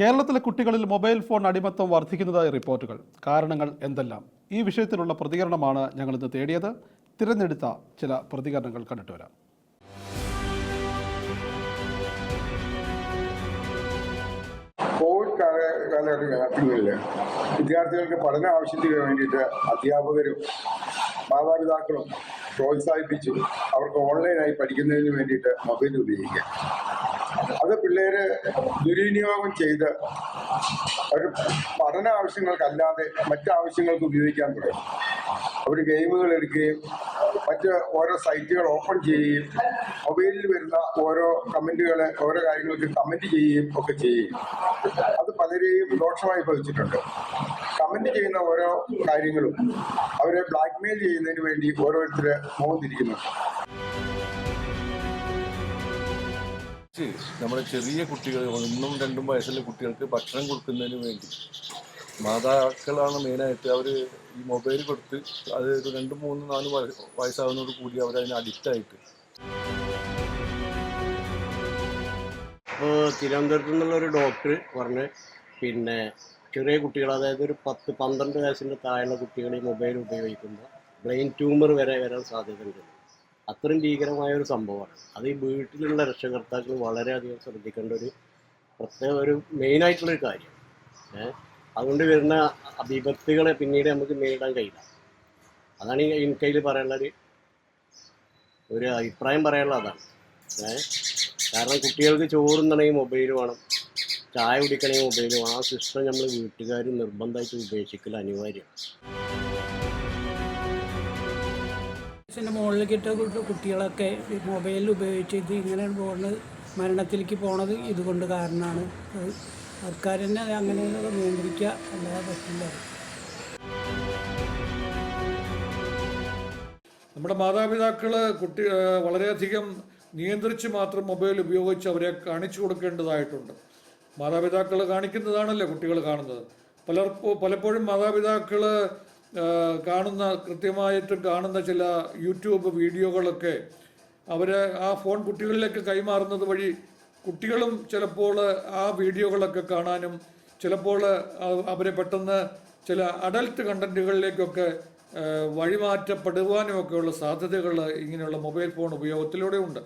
കേരളത്തിലെ കുട്ടികളിൽ mobile phone അടിമത്തം വർദ്ധിക്കുന്നതായി റിപ്പോർട്ടുകൾ. കാരണങ്ങൾ എന്തെല്ലാം? ഈ വിഷയത്തിലുള്ള പ്രതികരണമാണ് ഞങ്ങൾ ഇന്ന് തേടിയത്. തിരഞ്ഞെടുത്ത ചില പ്രതികരണങ്ങൾ കണ്ടിട്ട് വരാം. കോവിഡ് കാല കാലഘട്ടങ്ങളിൽ വിദ്യാർത്ഥികൾക്ക് പഠന ആവശ്യത്തിന് വേണ്ടിയിട്ട് അധ്യാപകരും മാതാപിതാക്കളും പ്രോത്സാഹിപ്പിച്ചു അവർക്ക് ഓൺലൈനായി പഠിക്കുന്നതിന് വേണ്ടിയിട്ട് മൊബൈൽ ഉപയോഗിക്കുക. അത് പിള്ളേര് ദുരിനിയോഗം ചെയ്ത് ഒരു പഠന ആവശ്യങ്ങൾക്കല്ലാതെ മറ്റു ആവശ്യങ്ങൾക്ക് ഉപയോഗിക്കാൻ തുടങ്ങി. അവർ ഗെയിമുകൾ എടുക്കുകയും മറ്റ് ഓരോ സൈറ്റുകൾ ഓപ്പൺ ചെയ്യുകയും മൊബൈലിൽ വരുന്ന ഓരോ കമന്റുകളെ ഓരോ കാര്യങ്ങൾക്ക് കമന്റ് ചെയ്യുകയും ഒക്കെ ചെയ്യും. അത് പലരെയും ദോഷമായി ഭവിച്ചിട്ടുണ്ട് കമന്റ് ചെയ്യുന്ന ഓരോ കാര്യങ്ങളും അവരെ ബ്ലാക്ക്മെയിൽ ചെയ്യുന്നതിന് വേണ്ടി ഓരോരുത്തർ മോന്തിരിക്കുന്നുണ്ട് നമ്മുടെ ചെറിയ കുട്ടികൾ ഒന്നും രണ്ടും വയസ്സുള്ള കുട്ടികൾക്ക് ഭക്ഷണം കൊടുക്കുന്നതിന് വേണ്ടി. മാതാക്കളാണ് മെയിനായിട്ട് അവർ ഈ മൊബൈൽ കൊടുത്ത് അത് ഒരു രണ്ട് മൂന്ന് നാല് വയ- വയസ്സാകുന്നതോട് കൂടി അവർ അതിന് അഡിക്റ്റായിട്ട് ഇപ്പോൾ തിരുവനന്തപുരത്ത് നിന്നുള്ള ഒരു ഡോക്ടർ പറഞ്ഞ് പിന്നെ ചെറിയ കുട്ടികൾ അതായത് ഒരു പത്ത് പന്ത്രണ്ട് വയസ്സിന്റെ താഴെയുള്ള കുട്ടികൾ ഈ മൊബൈൽ ഉപയോഗിക്കുമ്പോൾ ബ്രെയിൻ ട്യൂമർ വരെ വരാൻ സാധ്യതയുണ്ട്. അത്രയും ഭീകരമായ ഒരു സംഭവമാണ്. അത് ഈ വീട്ടിലുള്ള രക്ഷകർത്താക്കൾ വളരെയധികം ശ്രദ്ധിക്കേണ്ട ഒരു പ്രത്യേക ഒരു മെയിനായിട്ടുള്ളൊരു കാര്യം. ഏഹ് അതുകൊണ്ട് വരുന്ന വിപത്തുകളെ പിന്നീട് നമുക്ക് നേരിടാൻ കഴിയില്ല. അതാണ് എനിക്കതിൽ പറയാനുള്ള ഒരു അഭിപ്രായം പറയാനുള്ള അതാണ്. ഏഹ് കാരണം കുട്ടികൾക്ക് ചോറുന്നണമെങ്കിൽ മൊബൈൽ വേണം. ചായ കുടിക്കണമെങ്കിൽ മൊബൈൽ വേണം. ആ സിസ്റ്റം നമ്മൾ വീട്ടുകാർ നിർബന്ധമായിട്ട് ഉപേക്ഷിക്കൽ അനിവാര്യമാണ്. വയസ്സിന്റെ മുകളിലേക്കിട്ട് കുട്ടികളൊക്കെ മൊബൈൽ ഉപയോഗിച്ച് ഇത് ഇങ്ങനെ പോകുന്നത് മരണത്തിലേക്ക് പോണത് ഇതുകൊണ്ട് കാരണമാണ്. സർക്കാർ തന്നെ അങ്ങനെ നിയന്ത്രിക്കുക അല്ലാതെ പറ്റില്ല. നമ്മുടെ മാതാപിതാക്കൾ കുട്ടി വളരെയധികം നിയന്ത്രിച്ച് മാത്രം മൊബൈൽ ഉപയോഗിച്ച് അവരെ കാണിച്ചു കൊടുക്കേണ്ടതായിട്ടുണ്ട്. മാതാപിതാക്കൾ കാണിക്കുന്നതാണല്ലോ കുട്ടികൾ കാണുന്നത്. പലർക്കും പലപ്പോഴും മാതാപിതാക്കൾ കാണുന്ന കൃത്യമായിട്ട് കാണുന്ന ചില യൂട്യൂബ് വീഡിയോകളൊക്കെ അവർ ആ ഫോൺ കുട്ടികളിലേക്ക് കൈമാറുന്നത് വഴി കുട്ടികളും ചിലപ്പോൾ ആ വീഡിയോകളൊക്കെ കാണാനും ചിലപ്പോൾ അവരെ പെട്ടെന്ന് ചില അഡൽട്ട് കണ്ടന്റുകളിലേക്കൊക്കെ വഴിമാറ്റപ്പെടുവാനുമൊക്കെയുള്ള സാധ്യതകൾ ഇങ്ങനെയുള്ള മൊബൈൽ ഫോൺ ഉപയോഗത്തിലൂടെ ഉണ്ട്.